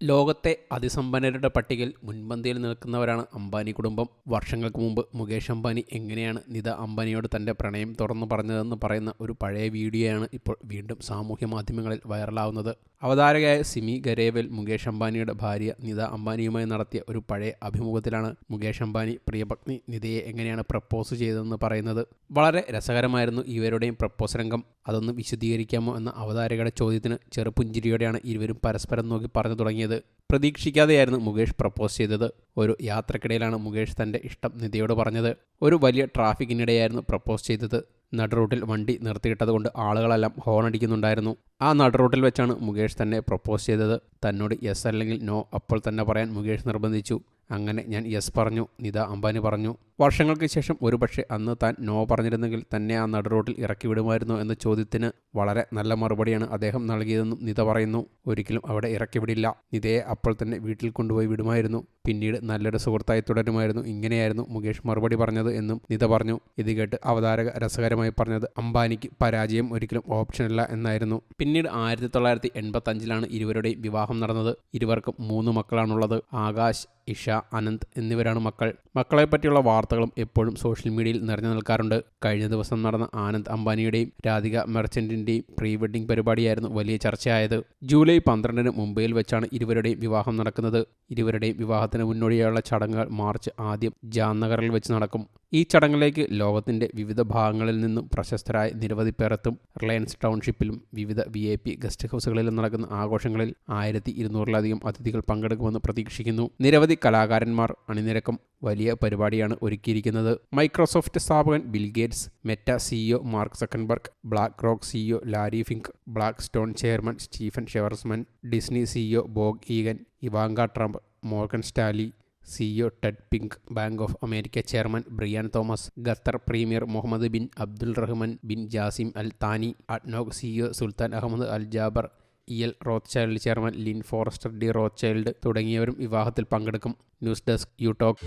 ലോകത്തെ അതിസമ്പന്നരുടെ പട്ടികയിൽ മുൻപന്തിയിൽ നിൽക്കുന്നവരാണ് അംബാനി കുടുംബം. വർഷങ്ങൾക്ക് മുമ്പ് മുകേഷ് അംബാനി എങ്ങനെയാണ് നിത അംബാനിയോട് തന്റെ പ്രണയം തുറന്നു പറഞ്ഞതെന്ന് പറയുന്ന ഒരു പഴയ വീഡിയോയാണ് ഇപ്പോൾ വീണ്ടും സാമൂഹ്യ മാധ്യമങ്ങളിൽ വൈറലാവുന്നത്. അവതാരകയായ സിമി ഗരേവൽ മുകേഷ് അംബാനിയുടെ ഭാര്യ നിത അംബാനിയുമായി നടത്തിയ ഒരു പഴയ അഭിമുഖത്തിലാണ് മുകേഷ് അംബാനി പ്രിയപത്നി നിതയെ എങ്ങനെയാണ് പ്രപ്പോസ് ചെയ്തതെന്ന് പറയുന്നത്. വളരെ രസകരമായിരുന്നു ഇവരുടെയും പ്രപ്പോസ് രംഗം. അതൊന്ന് വിശദീകരിക്കാമോ എന്ന അവതാരകയുടെ ചോദ്യത്തിന് ചെറുപുഞ്ചിരിയോടെയാണ് ഇരുവരും പരസ്പരം നോക്കി പറഞ്ഞു തുടങ്ങിയത്. പ്രതീക്ഷിക്കാതെയായിരുന്നു മുകേഷ് പ്രപ്പോസ് ചെയ്തത്. ഒരു യാത്രക്കിടയിലാണ് മുകേഷ് തന്റെ ഇഷ്ടം നിധിയോട് പറഞ്ഞത്. ഒരു വലിയ ട്രാഫിക്കിനിടെയായിരുന്നു പ്രപ്പോസ് ചെയ്തത്. നടുറൂട്ടിൽ വണ്ടി നിർത്തിയിട്ടതുകൊണ്ട് ആളുകളെല്ലാം ഹോൺ അടിക്കുന്നുണ്ടായിരുന്നു ആ നടുറൂട്ടിൽ വെച്ചാണ് മുകേഷ് തന്നെ പ്രപ്പോസ് ചെയ്തത്. തന്നോട് യെസ് അല്ലെങ്കിൽ നോ അപ്പോൾ തന്നെ പറയാൻ മുകേഷ് നിർബന്ധിച്ചു. അങ്ങനെ ഞാൻ യെസ് പറഞ്ഞു. നിത അംബാനി പറഞ്ഞു. വർഷങ്ങൾക്ക് ശേഷം ഒരുപക്ഷെ അന്ന് താൻ നോ പറഞ്ഞിരുന്നെങ്കിൽ തന്നെ ആ നടുറോട്ടിൽ ഇറക്കി വിടുമായിരുന്നു എന്ന ചോദ്യത്തിന് വളരെ നല്ല മറുപടിയാണ് അദ്ദേഹം നൽകിയതെന്നും നിത പറയുന്നു. ഒരിക്കലും അവിടെ ഇറക്കി വിടില്ല. നിതയെ അപ്പോൾ തന്നെ വീട്ടിൽ കൊണ്ടുപോയി വിടുമായിരുന്നു. പിന്നീട് നല്ലൊരു സുഹൃത്തായി തുടരുമായിരുന്നു. ഇങ്ങനെയായിരുന്നു മുകേഷ് മറുപടി പറഞ്ഞത് എന്നും നിത പറഞ്ഞു. ഇത് കേട്ട് അവതാരക രസകരമായി പറഞ്ഞത് അംബാനിക്ക് പരാജയം ഒരിക്കലും ഓപ്ഷനല്ല എന്നായിരുന്നു. പിന്നീട് ആയിരത്തി തൊള്ളായിരത്തി എൺപത്തി അഞ്ചിലാണ് ഇരുവരുടെയും വിവാഹം നടന്നത്. ഇരുവർക്കും മൂന്ന് മക്കളാണുള്ളത്. ആകാശ് ഇഷ അനന്ത് എന്നിവരാണ് മക്കൾ. മക്കളെ പറ്റിയുള്ള വാർത്തകളും എപ്പോഴും സോഷ്യൽ മീഡിയയിൽ നിറഞ്ഞു നിൽക്കാറുണ്ട്. കഴിഞ്ഞ ദിവസം നടന്ന ആനന്ദ് അംബാനിയുടെയും രാധിക മെർച്ചന്റിന്റെയും പ്രീ വെഡിംഗ് പരിപാടിയായിരുന്നു വലിയ ചർച്ചയായത്. ജൂലൈ പന്ത്രണ്ടിന് മുംബൈയിൽ വെച്ചാണ് ഇരുവരുടെയും വിവാഹം നടക്കുന്നത്. ഇരുവരുടെയും വിവാഹത്തിന് മുന്നോടിയായുള്ള ചടങ്ങുകൾ മാർച്ച് ആദ്യം ജാംനഗറിൽ വെച്ച് നടക്കും. ഈ ചടങ്ങിലേക്ക് ലോകത്തിന്റെ വിവിധ ഭാഗങ്ങളിൽ നിന്നും പ്രശസ്തരായ നിരവധി പേർ എത്തും റിലയൻസ് ടൗൺഷിപ്പിലും വിവിധ വി ഐ പി ഗസ്റ്റ് ഹൗസുകളിലും നടക്കുന്ന ആഘോഷങ്ങളിൽ ആയിരത്തി ഇരുന്നൂറിലധികം അതിഥികൾ പങ്കെടുക്കുമെന്ന് പ്രതീക്ഷിക്കുന്നു. നിരവധി കലാകാരന്മാർ അണിനിരക്കും വലിയ പരിപാടിയാണ് ഒരുക്കിയിരിക്കുന്നത്. മൈക്രോസോഫ്റ്റ് സ്ഥാപകൻ Bill Gates Meta CEO Mark Zuckerberg BlackRock CEO Larry Fink Blackstone chairman Stephen Schwarzman Disney CEO Bob eigen Ivanka Trump Morgan Stanley CEO Ted Pick Bank of America chairman Brian Thomas Qatar premier Mohammed bin Abdul Rahman bin Jassim Al Thani ADNOC CEO Sultan Ahmed Al Jaber E L Rothschild chairman Lynn Forester de Rothschild തുടങ്ങിയവരും വിവാഹത്തിൽ പങ്കെടുക്കും. News desk you talk.